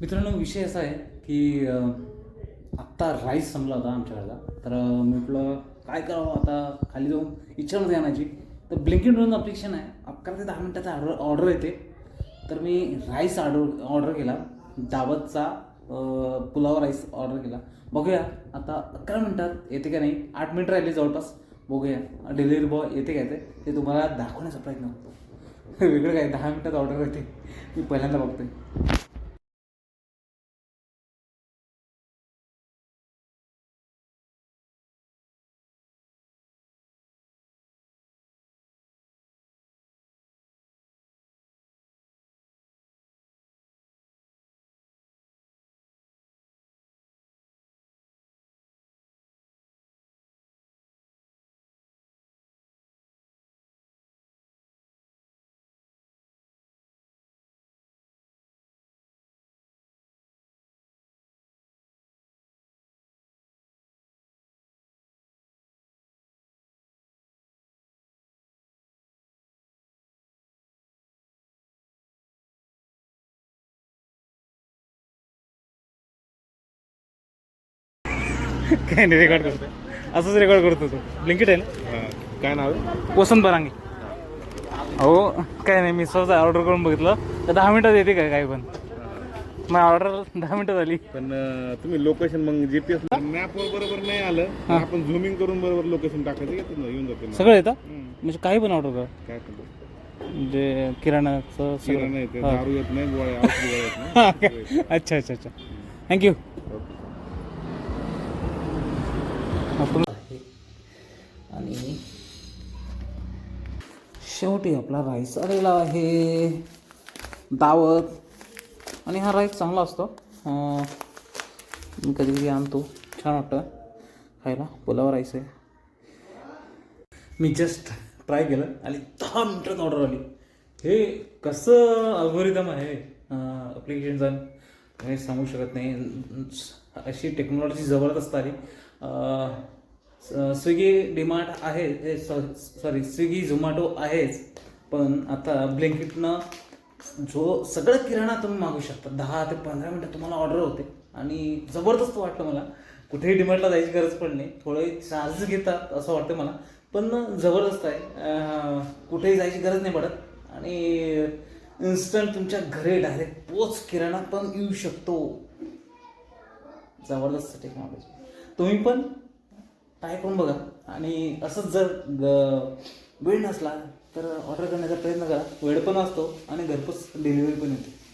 मित्रांनो विषय असा आहे की आत्ता राईस संपला होता आमच्याकडला तर मी म्हटलं काय करावं आता? खाली जाऊन इच्छा नव्हती आणायची. तर ब्लिंकिट म्हणून अप्लिकेशन आहे. अकरा ते दहा मिनटाचा ऑर्डर ऑर्डर येते. तर मी राईस ऑर्डर ऑर्डर केला. दावतचा पुलाव राईस ऑर्डर केला. बघूया आता अकरा मिनटात येते का नाही? आठ मिनटं राहिली जवळपास. बघूया डिलिव्हरी बॉय येते काय ते ते तुम्हाला दाखवण्याचा प्रयत्न करतो. वेगळं काय दहा मिनटात ऑर्डर येते मी पहिल्यांदा बघतोय. काय नाही रेकॉर्ड करतो असंच रेकॉर्ड करतो तो. ब्लिंकिट आहे ना? काय नाव आहे? वसंत बरांगे. अहो काय नाही मी सहज ऑर्डर करून बघितलं. तर दहा मिनिटात येते काय काय पण? मग ऑर्डर दहा मिनिटं झाली. पण अं, तुम्ही लोकेशन मग जीपीएस मॅपवर बरोबर नाही आलं तर आपण झुमिंग करून बरोबर लोकेशन टाकायचं येतं ना येऊन जाते. सगळं येतं. म्हणजे काही पण ऑर्डर करा. काय करतो म्हणजे किराणाचं किराणा नाही ते हा. दारू येत नाही गोळ्या औषध गोळ्या येत नाही. अच्छा अच्छा अच्छा. थँक्यू आणि शेवटी आपला राईस आलेला आहे. दावत. आणि हा राईस चांगला असतो. मी कधी कधी आणतो. छान वाटतं खायला. पुलाव राईस आहे. मी जस्ट ट्राय केलं आणि दहा मिनटात ऑर्डर आली. हे कसं अल्गोरिदम आहे? ॲप्लिकेशनचा हे सांगू शकत नाही. अशी टेक्नॉलॉजी जबरदस्त आली. स्विगी डिमार्ट आहे सॉरी स्विगी झोमॅटो आहेच पण आता ब्लिंकिटनं जो सगळं किराणा तुम्ही मागू शकता. दहा ते पंधरा मिनटं तुम्हाला ऑर्डर होते. आणि जबरदस्त वाटलं मला. कुठेही डिमार्टला जायची गरज पडली नाही. थोडे चार्जेस घेतात असं वाटतं मला. पण जबरदस्त आहे. कुठेही जायची गरज नाही पडत. आणि इन्स्टंट तुमच्या घरी डायरेक्ट पोच किराणा पण येऊ शकतो. जबरदस्त टेक्नॉलॉजी. तुम्ही पण ट्राय करून बघा. आणि असंच जर ग- वेळ नसला तर ऑर्डर करण्याचा प्रयत्न करा. वेळ पण असतो आणि घरपोच डिलिव्हरी पण येते.